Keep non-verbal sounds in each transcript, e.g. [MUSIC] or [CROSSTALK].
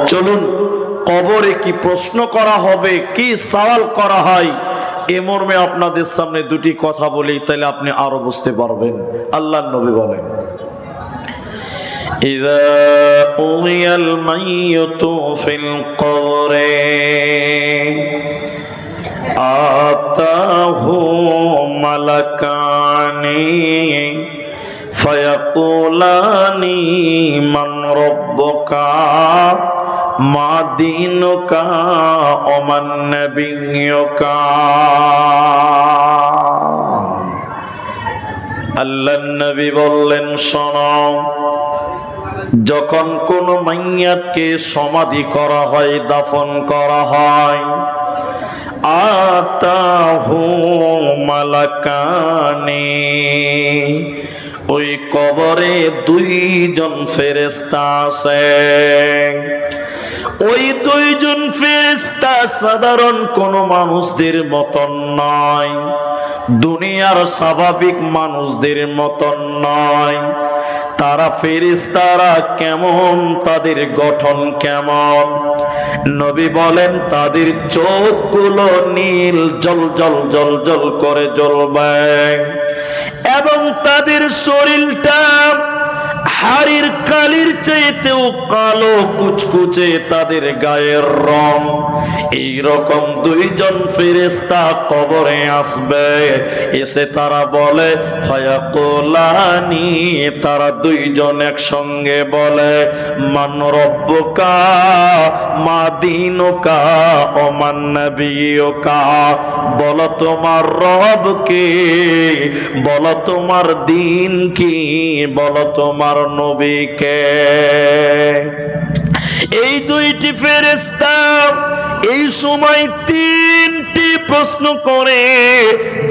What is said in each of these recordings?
চলুন কবরে কি প্রশ্ন করা হবে কি সওয়াল করা হয় এ মর্মে আপনাদের সামনে দুটি কথা বলি তাহলে আপনি আরো বুঝতে পারবেন আল্লাহ নবী বলেন إذا أضي الميت في القبر آتاه ملكان فيقولان من ربك ما دينك ومن نبيك আল্লাহ নবী বললেন শোনো যখন কোন মাইয়াতকে সমাধি করা হয় দাফন করা হয় আতাহু মালাকানি ওই কবরে দুইজন ফেরেস্তা আছে ওই দুইজন ফেরেস্তা সাধারণ কোন মানুষদের মতন নয়। দুনিয়ার স্বাভাবিক মানুষদের মতন নয়। তারা ফেরেশতারা কেমন, তাদের গঠন কেমন? নবী বলেন, তাদের চোখগুলো নীল, জল জল জল জল করে জ্বলবে। এবং তাদের শরীরটা হাড়ির কালির চাইতেও কালো কুচকুচে তাদের গায়ের রং। এই রকম দুইজন ফেরেস্তা কবরে আসবে, এসে তারা বলে তারা দুইজন একসঙ্গে বলে, মান রব্বকা, মা দিনুকা ও মান নবিয়কা। বলো তোমার রবকে বল তোমার দিন কি? বল তোমার নবীকে। এই দুইটি ফেরেস্তা এই সময় তিনটি প্রশ্ন করে।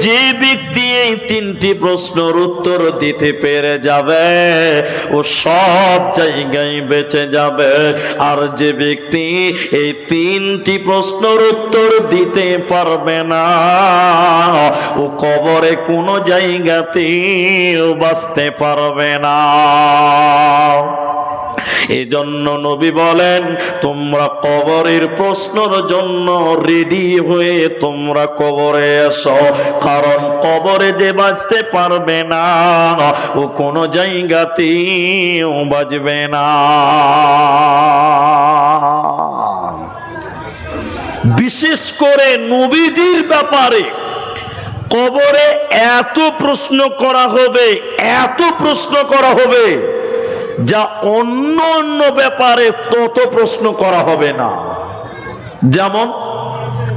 যে ব্যক্তি এই তিনটি প্রশ্নের উত্তর দিতে পেরে যাবে, ও সব জায়গায় বেঁচে যাবে। আর যে ব্যক্তি এই তিনটি প্রশ্নের উত্তর দিতে পারবে না, ও কবরে কোনো জায়গাতেও বাঁচতে পারবে না। এজন্য নবী বলেন, তোমরা কবরের প্রশ্নর জন্য রেডি হয়ে তোমরা কবরে এসো। কারণ কবরে যে বাঁচতে পারবে না, ও কোনো জায়গাতেও বাঁচবে না। বিশেষ করে নবীজির ব্যাপারে কবরে এত প্রশ্ন করা হবে, এত প্রশ্ন করা হবে। যা অন্য অন্য ব্যাপারে তত প্রশ্ন করা হবে না। যেমন,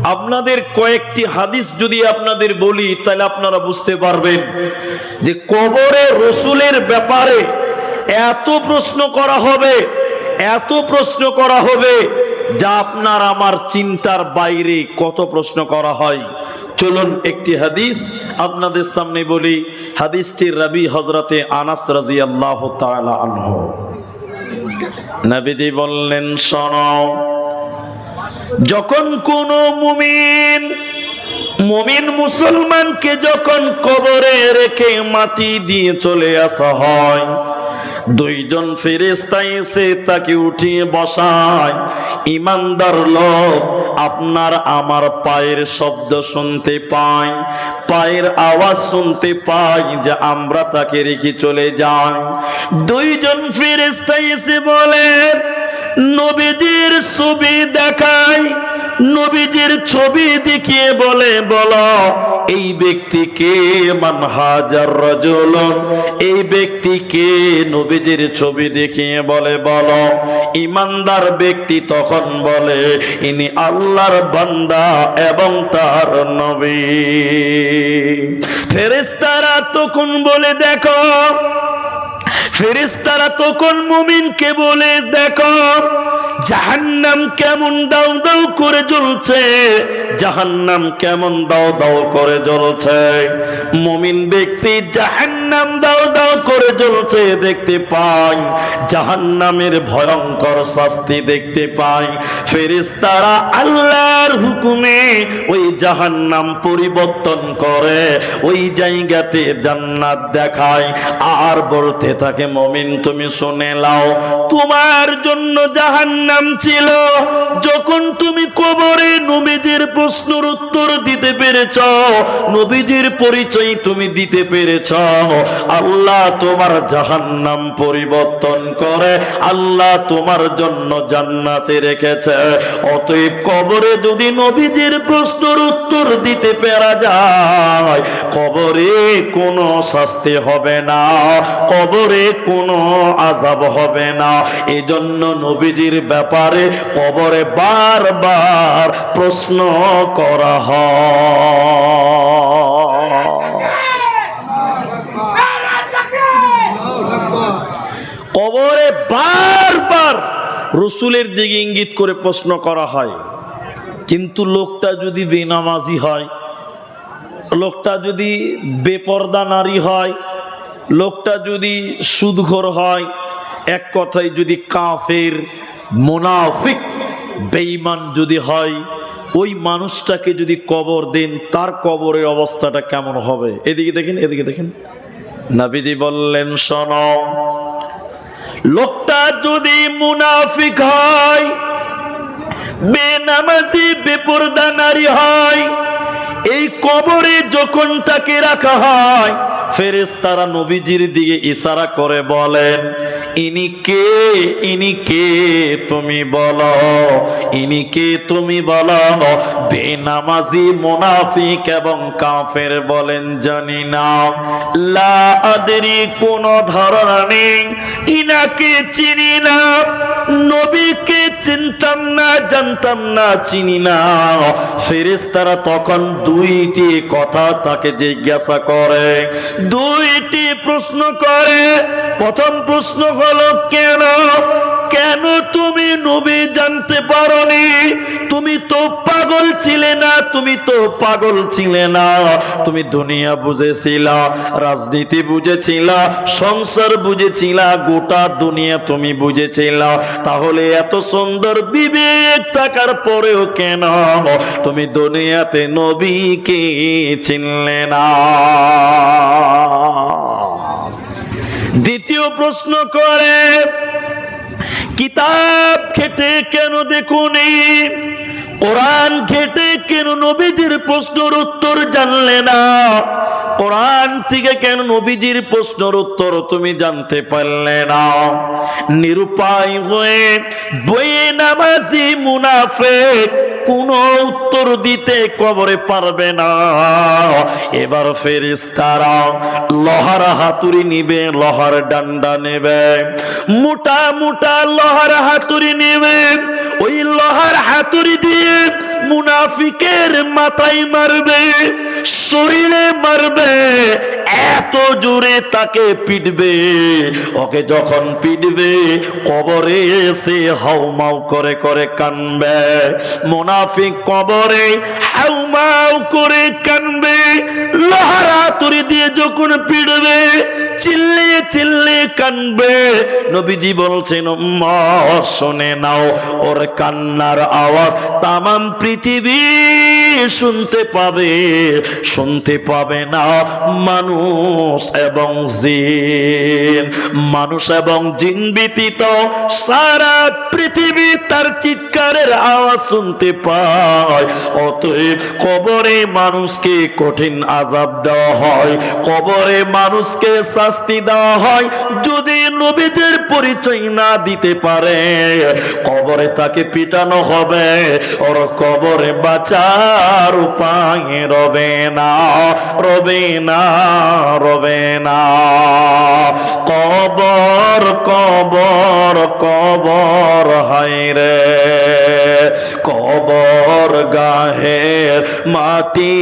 আপনাদের কয়েকটি হাদিস যদি আপনাদের বলি, তাহলে আপনারা বুঝতে পারবেন যে কবরে রসুলের ব্যাপারে এত প্রশ্ন করা হবে, এত প্রশ্ন করা হবে, যা আপনার আমার চিন্তার বাইরে কত প্রশ্ন করা হয়। চলুন একটি হাদিস আপনাদের সামনে বলি। হাদিসটি রবি হজরতে আনাস রাজি আল্লাহ আনহ। নবীজি বললেন, শোন, যখন কোন মুমিন মুমিন মুসলমানকে যখন কবরে রেখে মাটি দিয়ে চলে আসা হয় দুইজন ফেরেস্তা তাকে উঠিয়ে বসায়, ইমানদার লোক আপনার আমার পায়ের শব্দ শুনতে পাই পায়ের আওয়াজ শুনতে পাই যে আমরা তাকে রেখে চলে যাই। দুইজন ফেরেস্তা বলে, নবীজির ছবি দেখায় নবীজির ছবি দেখিয়ে বলে, বলো এই ব্যক্তিকে মান হাজার রজলন। এই ব্যক্তিকে নবীজির ছবি দেখিয়ে বলে, বলো। ইমানদার ব্যক্তি তখন বলে, ইনি আল্লাহর বান্দা এবং তার নবী। ফেরেস্তারা তখন বলে, দেখো ফেরেস্তারা তখন মুমিনকে বলে, দেখো, জাহান্নাম কেমন দাও দাও করে জ্বলছে, জাহান্নাম কেমন দাও দাও করে জ্বলছে। মুমিন ব্যক্তি জাহান্নাম দাও দাও করে জ্বলছে দেখতে পাই জাহান্নামের ভয়ঙ্কর শাস্তি দেখতে পাই ফেরেস্তারা আল্লাহর হুকুমে ওই জাহান্নাম পরিবর্তন করে, ওই জায়গাতে জান্নাত দেখায়, আর বলতে থাকে মমিন, তুমি শুনে লাও তোমার জন্য জাহান্নাম নাম ছিল। যখন তুমি কবরে নবীজির প্রশ্নের উত্তর দিতে পেরেছ, নবীজির পরিচয় তুমি দিতে পেরেছ। আল্লাহ তোমার জাহান্নাম পরিবর্তন করে, আল্লাহ তোমার জন্য জান্নাতে রেখেছে। অতএব কবরে যদি নবীজির প্রশ্নের উত্তর দিতে পেরা যায়, কবরে কোনো শাস্তি হবে না। কবরে কোনো আজাব হবে না। এজন্য নবীজির ব্যাপারে কবরে বারবার প্রশ্ন করা কবরে বারবার রসুলের দিকে ইঙ্গিত করে প্রশ্ন করা হয়। কিন্তু লোকটা যদি বেনামাজি হয়, লোকটা যদি বেপর্দা নারী হয় লোকটা যদি সুদঘর হয়, এক কথায় যদি কাফের, মোনাফিক, বেঈমান যদি হয়, ওই মানুষটাকে যদি কবর দেন, তার কবরের অবস্থাটা কেমন হবে? এদিকে দেখেন এদিকে দেখেন। নাবিজি বললেন, শোনো, লোকটা যদি মুনাফিক হয়, বেনামাজি, বেপরদা নারী হয়, এই কবরে যখন তাকে রাখা হয় ফেরেশতারা নবীজির দিকে ইশারা করে বলেন, ইনি কে? ইনি কে তুমি বলো? ইনি কে তুমি বলো? বেনামাজি, মুনাফিক এবং কাফের বলেন, জানি না। লা আদরি, কোন ধারণা নেই। ইনাকে চিনি না। নবীকে চিনতাম না, জানতাম না, চিনি না। ফেরেশতারা তখন দুইটি কথা তাকে জিজ্ঞাসা করে। দুইটি প্রশ্ন করে। প্রথম প্রশ্ন হলো, কেন? কেন তুমি নবী জানতে পারোনি? তুমি তো পাগল ছিলে না, তুমি তো পাগল ছিলে না। তুমি দুনিয়া বুঝেছিলা, রাজনীতি বুঝেছিলা, সংসার বুঝেছিলা, গোটা দুনিয়া তুমি বুঝেছিলা। তাহলে এত সুন্দর বিবেক থাকার পরেও কেন তুমি দুনিয়াতে নবীকে চিনলে না? দ্বিতীয় প্রশ্ন করে কিতাব খেটে কেন দেখুনি? কোরআন খেটে কেন নবীজির প্রশ্নের উত্তর জানলে না? কোরআন থেকে কেন নবীজির প্রশ্নের উত্তর তুমি জানতে পারলে না? নিরুপায় হয়ে বইয়ে নামাজি মুনাফেক কোন উত্তর দিতে কবরে পারবে না। এবার ফেরিস্তারা লোহার হাতুড়ি নিবে, লোহার ডান্ডা নেবে। মোটা মোটা লোহার হাতুড়ি নেবে। ওই লোহার হাতুড়ি দিয়ে মুনাফিকের মাথায় মারবে। শরীরে মারবে, এত জোরে তাকে পিটবে। ওকে যখন পিটবে, কবরে এসে হাউমাউ করে করে কানবে। মুনাফিক কবরে হাউমাউ করে কানবে। লোহার হাতুড়ি দিয়ে যখন পিটবে, চিল্লিয়ে চিল্লিয়ে কানবে। নবীজি বলছেন শুনে নাও, ওর কান্নার আওয়াজ তামাম পৃথিবী শুনতে পাবে শুনতে পাবে না মানুষ এবং জিন। মানুষ এবং জিন ব্যতীত সারা পৃথিবী তার চিৎকারের আওয়াজ শুনতে পায়। অতএব কবরে মানুষকে কঠিন আজাব দেওয়া হয়। কবরে মানুষকে শাস্তি দেওয়া হয় যদি নবীদের পরিচয় না দিতে পারে। কবরে তাকে পিটানো হবে, ওর কবরে বাঁচার উপায় রবে না রবে না রবে না। কবর কবর কবর হায় রে। কবর গাহের মাটি।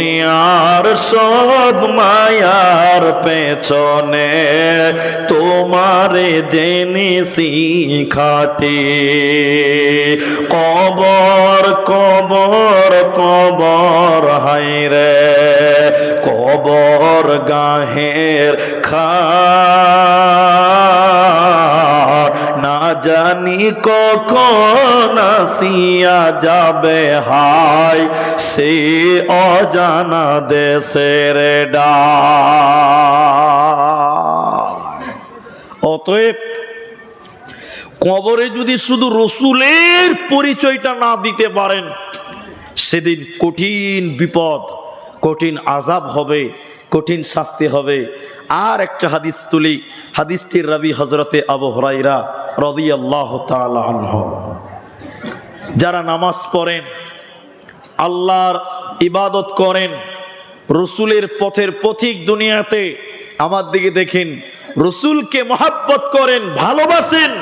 দুনিয়ার সব মায়ার পেছনে তোমারে জেনে শিখাতে কবর কবর কবর, হায় রে। কবর গাহের খা জানি কখন আসিয়া যাবে, হায়, সে অজানা দেশের ডা অতএব কবরে যদি শুধু রসুলের পরিচয়টা না দিতে পারেন, সেদিন কঠিন বিপদ, কঠিন আজাব হবে। কঠিন শাস্তি হবে। আর একটা হাদিস তুলি, হাদিসটির রবি হজরতে আবু হরাইরা রদি আল্লাহ যারা নামাজ পড়েন, আল্লাহর ইবাদত করেন, রসুলের পথের পথিক দুনিয়াতে, আমার দিকে দেখেন, রসুলকে মহাব্বত করেন, ভালোবাসেন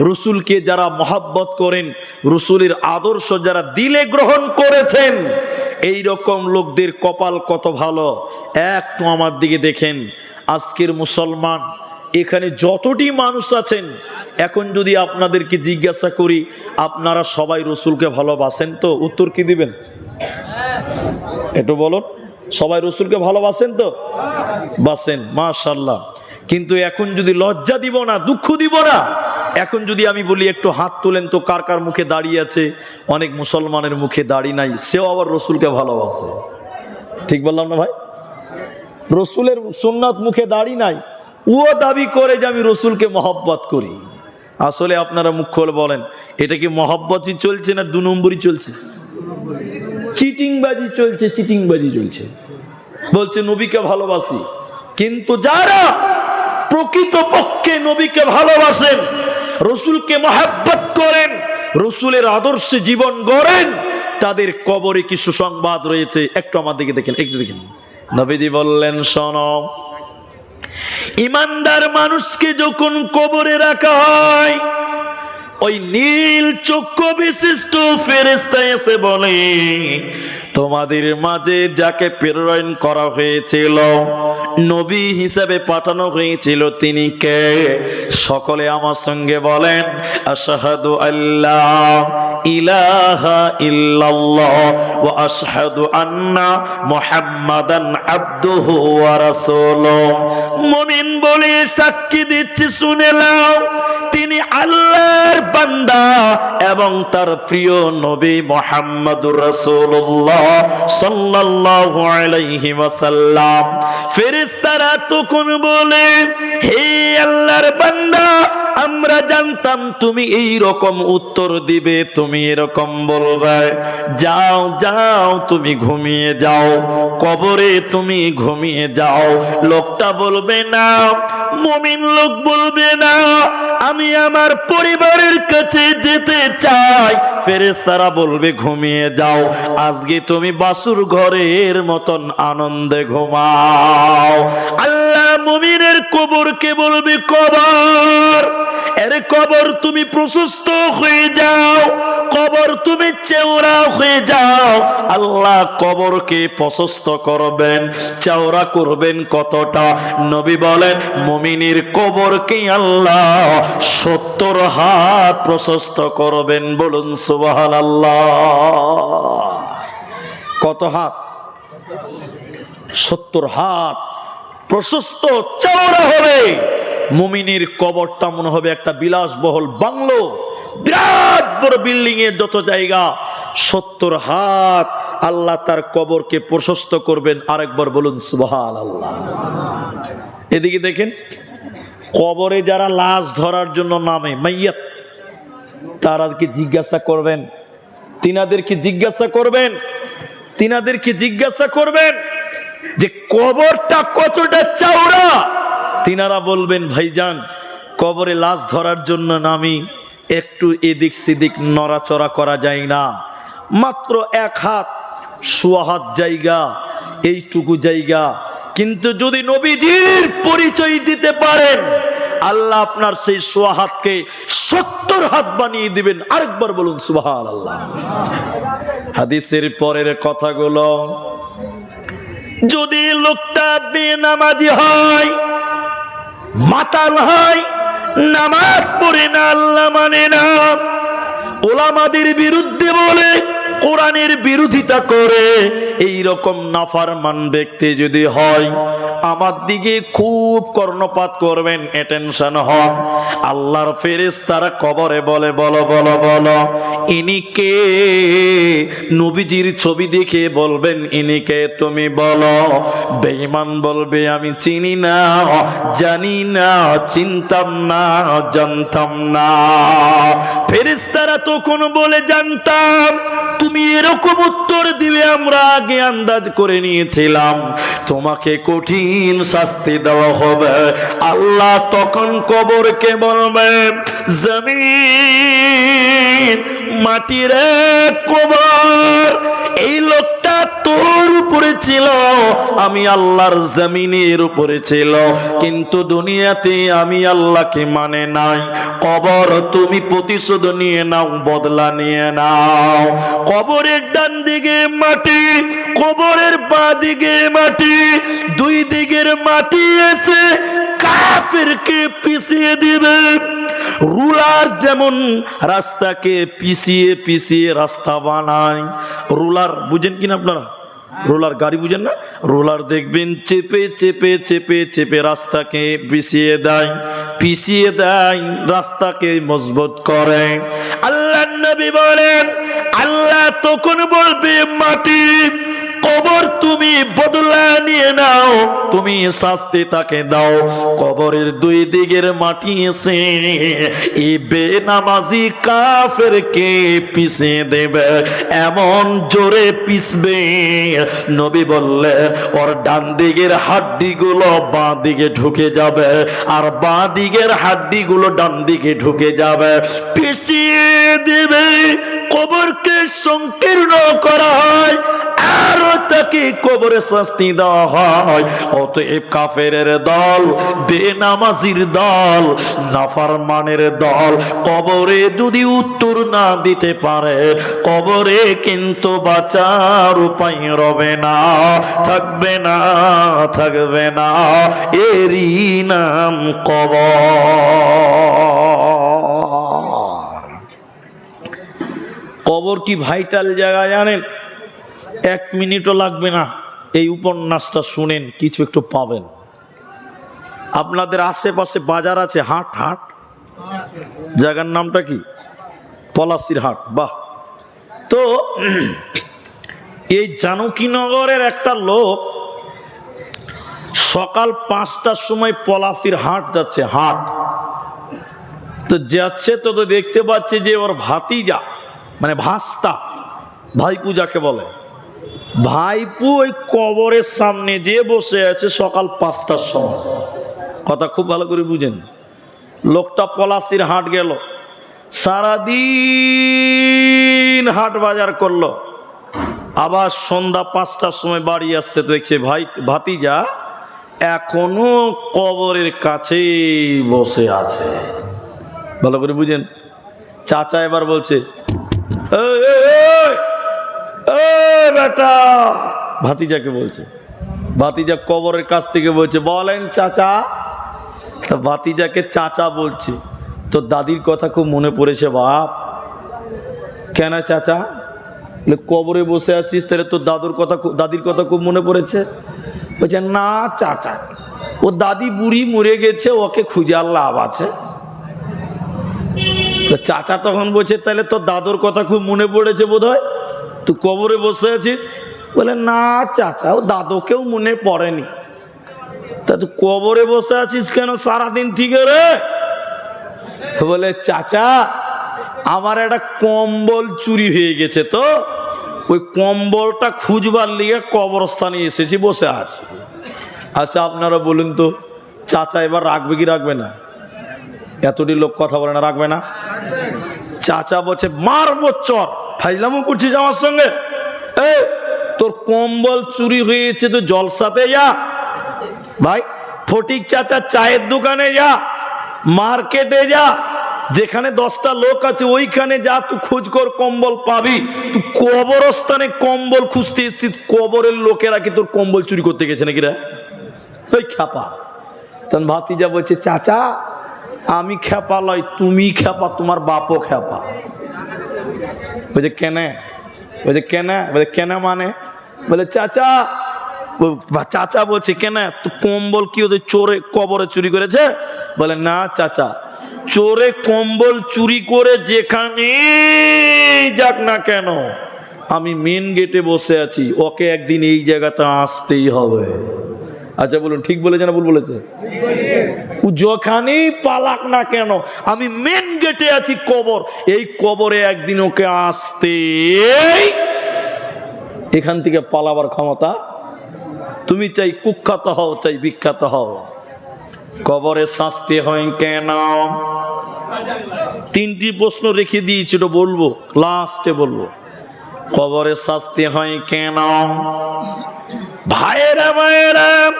রসুলকে যারা মহাব্বত করেন, রসুলের আদর্শ যারা দিলে গ্রহণ করেছেন এই রকম লোকদের কপাল কত ভালো? একটু আমার দিকে দেখেন, আজকের মুসলমান, এখানে যতটি মানুষ আছেন, এখন যদি আপনাদেরকে জিজ্ঞাসা করি, আপনারা সবাই রসুলকে ভালোবাসেন তো? উত্তর কি দিবেন? একটু বলুন, সবাই রসুলকে ভালোবাসেন তো? বাসেন মাশাল্লাহ কিন্তু এখন যদি লজ্জা দিব না, দুঃখ দিব না, এখন যদি আমি বলি একটু হাত তোলেন তো কার কার মুখে দাঁড়িয়ে আছে? অনেক মুসলমানের মুখে দাড়ি নাই, সেও আবার রসুলকে ভালোবাসে। ঠিক বললাম না ভাই? রসুলের সুন্নাত মুখে দাড়ি নাই ও দাবি করে যে আমি রসুলকে মহব্বত করি। আসলে আপনারা মুখ খুলে বলেন, এটা কি মহব্বতই চলছে না দু নম্বরই চলছে? চিটিংবাজি চলছে চিটিংবাজি চলছে। বলছে, নবীকে ভালোবাসি, কিন্তু যারা প্রকৃত পক্ষে নবীকে ভালোবাসেন, রসুলকে মহাব্বত করেন, রসুলের আদর্শে জীবন গড়েন, তাদের কবরে কি সুসংবাদ রয়েছে। একটু আমার দিকে দেখেন, একটু দেখেন। নবীজি বললেন সনম ইমানদার মানুষকে যখন কবরে রাখা হয় ওই নীল চক্ষু বিশিষ্ট ফেরেস্তা এসে বলে, তোমাদের মাঝে যাকে প্রেরণ করা হয়েছিল, নবী হিসেবে পাঠানো হয়েছিল তিনি কে? সকলে আমার সঙ্গে বলেন, আশাহাদু আল্লাহ ইলাহা ইল্লাল্লাহ ওয়া আশহাদু আন্না মুহাম্মাদান আবদুহু ওয়া রাসূলুহু। মুমিন বলে সাক্ষী দিচ্ছি, শুনে নাও তিনি আল্লাহর বান্দা এবং তার প্রিয় নবী মোহাম্মদুর রাসূলুল্লাহ সাল্লাল্লাহু আলাইহি ওয়াসাল্লাম, ফেরেশতারা তখন বলে, হে আল্লাহর বান্দা, আমরা জানতাম তুমি এই রকম উত্তর দিবে, তুমি এরকম বলবে। যাও যাও, তুমি ঘুমিয়ে যাও, কবরে তুমি ঘুমিয়ে যাও। লোকটা বলবে, না, মমিন লোক বলবে না, আমি আমার পরিবারের কাছে যেতে চাই। ফেরেস্তারা বলবে, ঘুমিয়ে যাও। আজকে তুমি বাসুর ঘরের মতন আনন্দে ঘুমাও। আল্লাহ মুমিনের কবরকে বলবে এর কবর তুমি প্রশস্ত হয়ে যাও, কবর তুমি চেওড়া হয়ে যাও। আল্লাহ কবরকে প্রশস্ত করবেন, চওড়া করবেন কতটা? নবী বলেন, মুমিনের কবরকে আল্লাহ সত্তর হাত প্রশস্ত করবেন। বলুন সুবহান আল্লাহ কত হাত? সত্তর হাত প্রশস্ত, চওড়া হবে। মুমিনের কবরটা মনে হবে একটা বিলাসবহুল বাংলো। বিরাট বড় বিল্ডিং এর যত জায়গা, সত্তর হাত, আল্লাহ তার কবরকে প্রশস্ত করবেন। আরেকবার বলুন সুবহান আল্লাহ এদিকে দেখেন, কবরে যারা লাশ ধরার জন্য নামে, মাইয়াত তারাকে জিজ্ঞাসা করবেন। তিনাদেরকে জিজ্ঞাসা করবেন। তিনাদেরকে জিজ্ঞাসা করবেন যে কবরটা কতটা চওড়া? তিনারা বলবেন, ভাইজান, কবরে লাশ ধরার জন্য নামি একটু এদিক সেদিক নড়াচড়া করা যায় না। মাত্র এক হাত সোয়া হাত জায়গা, এইটুকু জায়গা। কিন্তু যদি নবীজির পরিচয় দিতে পারেন, আল্লাহ আপনার সেই সোয়া হাতকে সত্তর হাত বানিয়ে দিবেন। আরেকবার বলুন সুবাহ আল্লাহ হাদিসের পরের কথাগুলো, যদি লোকটা বেনামাজি হয় মাতাল হয় নামাজ পড়ে না আল্লাহ মানে না। ওলামাদের বিরুদ্ধে বলে কোরআনের বিরোধিতা করে এই রকম নাফারমান ব্যক্তি যদি হয়, আমার দিকে খুব কর্ণপাত করবেন অ্যাটেনশন হন। আল্লাহর ফেরেস তারা কবরে বলে, বলো বলো বলো ইনিকে নবীজির ছবি দেখে বলবেন ইনিকে তুমি বলো? বেঈমান বলবে, আমি চিনি না, জানি না, চিনতাম না, জানতাম না। ফেরেশতারা তখন বলে, জানতাম, তুমি এরকম উত্তর দিবে আমরা আগে আন্দাজ করে নিয়েছিলাম, তোমাকে কঠিন শাস্তি দেওয়া হবে। আল্লাহ তখন কবর কে বলবে মাটির কবর, এই লোকটা তোর উপরে ছিল, আমি আল্লাহর জমিনের উপরে ছিল। কিন্তু দুনিয়াতে আমি আল্লাহকে মানে নাই। কবর তুমি প্রতিশোধ নিয়ে নাও, বদলা নিয়ে নাও। কবরের ডান দিকে মাটি, কবরের বাঁ দিকে মাটি, দুই দিকের মাটি এসে কাফেরকে পিছিয়ে দিবে। রুলার যেমন রাস্তাকে পিছিয়ে পিছিয়ে রাস্তা বানায়। রুলার, বুঝেন কিনা আপনারা? রোলার গাড়ি বুঝেন না? রোলার দেখবেন চেপে চেপে চেপে চেপে রাস্তাকে পিছিয়ে দেয় পিছিয়ে দেয়, রাস্তাকে মজবুত করে। আল্লাহ নবী বলেন, আল্লাহ তখন বলবে, মাটি কবর তুমি বদলা নিয়ে নাও, তুমি শাস্তি তাকে দাও। কবরের দুই দিকের মাটি এসে এই বেনামাজি কাফেরকে পিষে দেবে, এমন জোরে পিসবে নবী বললে, ওর ডান দিকের হাড্ডিগুলো বাঁ দিকে ঢুকে যাবে আর বাঁ দিকের হাড্ডিগুলো ডান দিকে ঢুকে যাবে। পিছিয়ে দেবে। কবরকে সংকীর্ণ করা হয়। আরও তাকে কবরে শাস্তি দেওয়া হয়। অতএব কাফেরের দল, বেনামাজির দল, নাফারমানের দল, কবরে যদি উত্তর না দিতে পারে, কবরে কিন্তু বাঁচার উপায় রবে না। থাকবে না থাকবে না, এরই নাম কবর। কবর কি ভাইটাল জায়গা জানেন? এক মিনিটও লাগবে না। এই উপন্যাসটা শুনেন, কিছু একটু পাবেন। আপনাদের আশেপাশে বাজার আছে, হাট হাট। জায়গার নামটা কি? পলাশির হাট, বাহ। তো, এই জানকীনগরের একটা লোক সকাল পাঁচটার সময় পলাশির হাট যাচ্ছে, হাট। তো যাচ্ছে তো তো দেখতে পাচ্ছে যে ওর ভাতিজা মানে ভাস্তা ভাইপু বলে। ভাইপু ওই কবরের সামনে যে বসে আছে সকাল পাঁচটার সময়। কথা খুব ভালো করে বুঝেন। লোকটা পলাশির হাট গেল। সারাদিন হাট বাজার করল। আবার সন্ধ্যা পাঁচটার সময় বাড়ি আসছে তো দেখছে ভাই, ভাতিজা এখনও কবরের কাছেই বসে আছে। ভালো করে বুঝেন। চাচা এবার বলছে "এই, এই, এই, এই বেটা। ভাতিজাকে বলছে। ভাতিজা কবরের কাছ থেকে বলছে বলেন চাচা। তা ভাতিজাকে চাচা বলছে তো দাদির কথা খুব মনে পড়েছে বাপ। কেন চাচা? কবরে বসে আছিস তাহলে তোর দাদুর কথা দাদির কথা খুব মনে পড়েছে? বলছে না চাচা ও দাদি বুড়ি মরে গেছে ওকে খুঁজে আর লাভ আছে। চাচা তখন বলছে তাহলে তোর দাদুর কথা খুব মনে পড়েছে বোধ হয় তুই কবরে বসে আছিস? বলে, না চাচা, ও দাদুকেও মনে পড়েনি। তা তুই কবরে বসে আছিস কেন সারাদিন থেকে রে? বলে, চাচা, আমার একটা কম্বল চুরি হয়ে গেছে তো। ওই কম্বলটা খুঁজবার লিগে কবরস্থানে এসেছি, বসে আছে। আচ্ছা আপনারা বলুন তো, চাচা, এবার রাখবে কি রাখবে না? এতটি লোক কথা বলে না, রাখবে না? চাচা বলছে, মারবো চর। ফাইলামও করছিস আমার সঙ্গে? এ তোর কম্বল চুরি হয়েছে তো জলসাতে যা। ভাই, ফটিক চাচা চায়ের দোকানে যা, মার্কেটে যা, যেখানে দশটা লোক আছে, ওইখানে যা তুই খোঁজ কর কম্বল পাবি। তুই কবরস্থানে কম্বল খুঁজতে এসছিস, কবরের লোকেরা কি তোর কম্বল চুরি করতে গেছে নাকি রে? ওই খ্যাপা। তখন ভাতিজা বলছে, চাচা, আমি খ্যাপা লয়, তুমি খ্যাপা, তোমার বাপও খ্যাপা। বলছে, কেন? বলছে, কেন? বলে কেন মানে? বলে চাচা চাচা বলছে, কেন? তো কম্বল কি ওদের চোরে কবরে চুরি করেছে? বলে, না চাচা, চোরে কম্বল চুরি করে যেখানে যাক না কেন, আমি মেন গেটে বসে আছি, ওকে একদিন এই জায়গাতে আসতেই হবে। আচ্ছা বলুন, ঠিক বলেছে না ভুল বলেছে? ও যখানেই পালাক না কেন? আমি মেন গেটে আছি কবর। এই কবরে একদিন ওকে আসতে এখান থেকে পালাবার ক্ষমতা তুমি চাই কুখ্যাত হও, চাই বিখ্যাত হও। কবরে শাস্তি হয় কেন? তিনটি প্রশ্ন রেখে দিয়েছি বলব লাস্টে বলব। কবরে শাস্তি হয় কেন? ভাইয়েরা ভাইয়েরা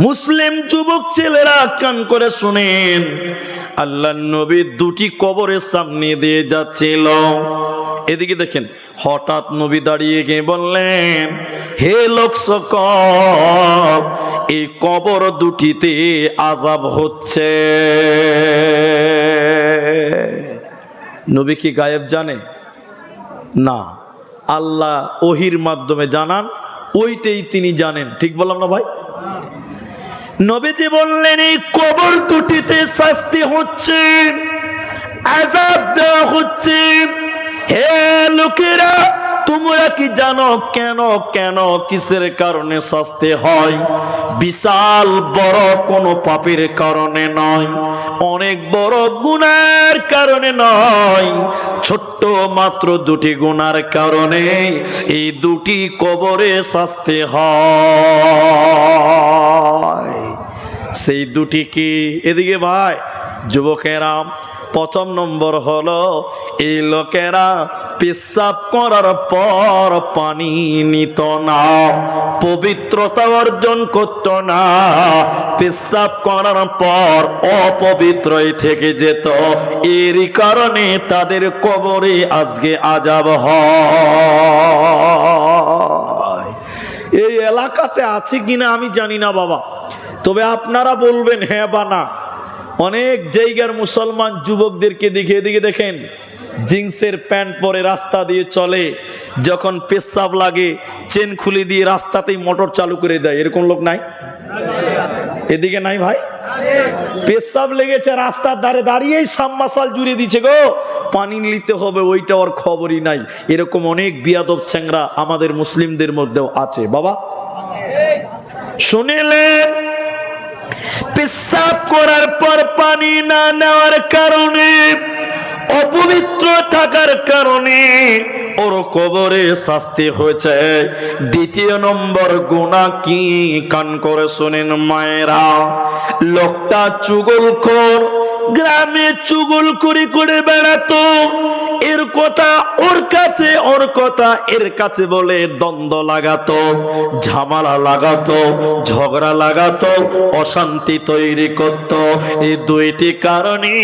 মুসলিম যুবক ছেলেরা কান করে শুনেন আল্লাহ নবী দুটি কবরের সামনে দিয়ে যাচ্ছিল। এদিকে দেখেন, হঠাৎ নবী দাঁড়িয়ে গিয়ে বললেন, হে লোক এই কবর দুটিতে আজাব হচ্ছে। নবী কি গায়েব জানে? না। আল্লাহ ওহির মাধ্যমে জানান, ওইটাই তিনি জানেন। ঠিক বললাম না ভাই? নবীজি বললেন, এই কবর দুটিতে শাস্তি হচ্ছে আজাদ দেওয়া হচ্ছে। হে লোকেরা তোমরা কি জানো কেন কেন কিসের কারণে শাস্তি হয়? বিশাল বড় কোনো পাপের কারণে নয়, অনেক বড় গুনার কারণে নয়, ছোট্ট মাত্র দুটি গুনার কারণে এই দুটি কবরে শাস্তি হয়। সেই দুটি কি? এদিকে ভাই যুবকেরা প্রথম নম্বর হলো, এই লোকেরা পেশাব করার পর পানি নিত না, পবিত্রতা অর্জন করত না। পেশাব করার পর অপবিত্রই থেকে যেত। এরই কারণে তাদের কবরে আজকে আজাব হয়। এই এলাকাতে আছে কিনা আমি জানি না বাবা। তবে আপনারা বলবেন হ্যাঁ বা না? অনেক জায়গার মুসলমান যুবকদেরকে দেখে এদিকে দেখেন, জিন্সের প্যান্ট পরে রাস্তা দিয়ে চলে, যখন পেশাব লাগে, চেন খুলে দিয়ে রাস্তাতেই মোটর চালু করে দেয়, এরকম লোক নাই? এদিকে নাই ভাই? পেশাব লেগেছে রাস্তার ধারে, দাঁড়িয়েই সাম্মাসাল জুড়ে দিচ্ছে গো। পানি নিতে হবে, ওইটা ওর খবরই নাই। এরকম অনেক বিয়াদব চ্যাংরা আমাদের মুসলিমদের মধ্যেও আছে, বাবা। শুনিলেন? পেশাব করার পর পানি না নেওয়ার কারণে, অপবিত্র থাকার কারণে ওর কবরে শাস্তি হয়েছে। দ্বিতীয় নম্বর গুণা কি? কান করে শোনেন মায়েরা। লোকটা চুগল কর গ্রামে চুগল করে করে বেড়াতো এর কথা ওর কাছে, ওর কথা এর কাছে বলে দ্বন্দ্ব লাগাতো, ঝামেলা লাগাতো, ঝগড়া লাগাতো, অশান্তি তৈরি করত। এই দুইটি কারণে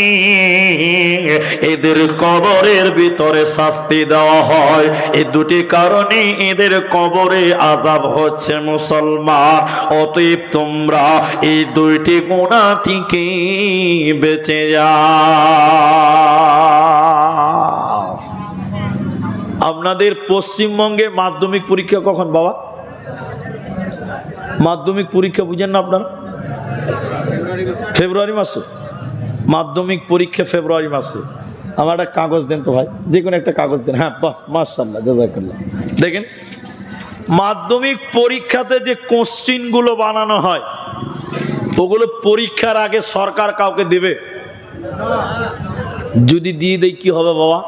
এদের কবরের ভিতরে শাস্তি দেওয়া হয়। এই দুটি কারণে এদের কবরে আজাব হচ্ছে মুসলমান। অতএব তোমরা এই দুইটি গুণা থেকে বেঁচে যাও আপনাদের পশ্চিমবঙ্গে মাধ্যমিক পরীক্ষা কখন বাবা? মাধ্যমিক পরীক্ষা বুঝেন না আপনারা? ফেব্রুয়ারি মাসে। মাধ্যমিক পরীক্ষা ফেব্রুয়ারি মাসে। আমার একটা কাগজ দেন তো ভাই। যে কোনো একটা কাগজ দেন। হ্যাঁ বাস মার্শাল্লাহ জাজাকাল্লাহ। দেখেন, মাধ্যমিক পরীক্ষাতে যে কোশ্চিনগুলো বানানো হয়, ওগুলো পরীক্ষার আগে সরকার কাউকে দেবে? যদি দিয়ে দেয় কি হবে বাবা?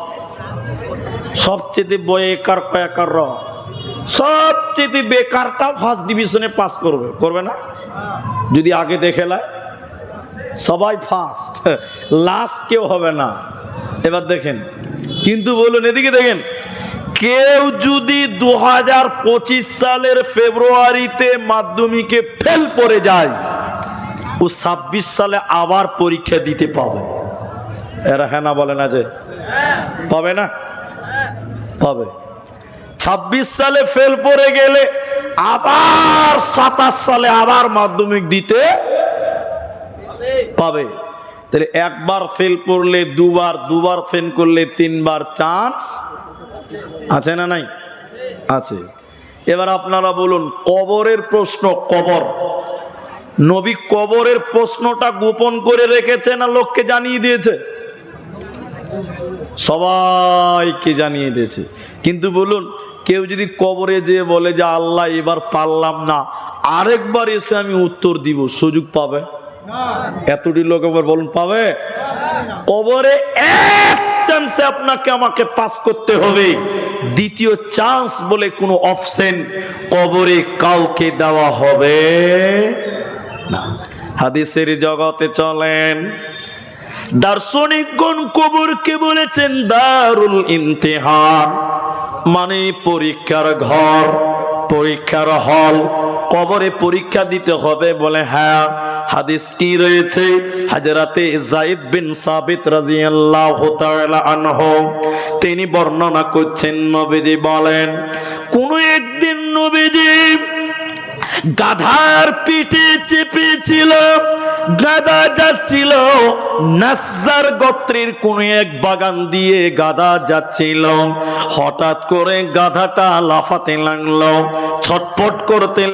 সবচেয়ে বয়ে একার কয়াকার র। সবচেয়ে বেকারটা ফার্স্ট ডিভিশনে পাস করবে। করবে না? যদি আগে দেখে সবাই ফার্স্ট লাস্ট [LAUGHS] কেউ হবে না। এবার দেখেন। কিন্তু বলুন, এদিকে দেখেন। কেউ যদি দু হাজার পঁচিশ সালের ফেব্রুয়ারিতে মাধ্যমিকে ফেল পড়ে যায়, ও ছাব্বিশ সালে আবার পরীক্ষা দিতে পাবে। এরা হ্যাঁ না বলে না যে? পাবে না? পাবে ছাব্বিশ সালে ফেল পড়ে গেলে আবার সাতাশ সালে আবার মাধ্যমিক দিতে পাবে। তাহলে একবার ফেল পড়লে দুবার দুবার ফেল করলে তিনবার চান্স আছে না নাই? আছে। এবার আপনারা বলুন, কবরের প্রশ্ন কবর? নবী কবরের প্রশ্নটা গোপন করে রেখেছে না লোককে জানিয়ে দিয়েছে? সবাইকে জানিয়ে দিয়েছে। কিন্তু বলুন, কেউ যদি কবরে যেয়ে বলে যে, আল্লাহ, এবার পারলাম না। আরেকবার এসে আমি উত্তর দিব, সুযোগ পাবে? এতটি লোক এবার বলুন, পাবে? কবরে এক চান্সে আপনাকে, আমাকে পাস করতে হবে। দ্বিতীয় চান্স বলে কোনো অপশন কবরে কাউকে দেওয়া হবে না। হাদিসের জগতে চলেন। দার্শনিকগণ কবরকে বলেছেন, দারুল ইমতিহান। মানে পরীক্ষার ঘর, পরীক্ষার হল। কবরে পরীক্ষা দিতে হবে বলে হ্যাঁ হাদিস কি রয়েছে? হাজরাতে জাইদ বিন সাবিত রাদিয়াল্লাহু তাআলা আনহু, তিনি বর্ণনা করছেন, নবীজি বলেন, কোন একদিন নবীজি গাধার পিঠে চেপেছিল গাদা যাচ্ছিল। নাসার গোত্রের কোন এক বাগান দিয়ে গাদা যাচ্ছিল। হঠাৎ করে গাধাটা লাফাতে লাগল ছটপট করতে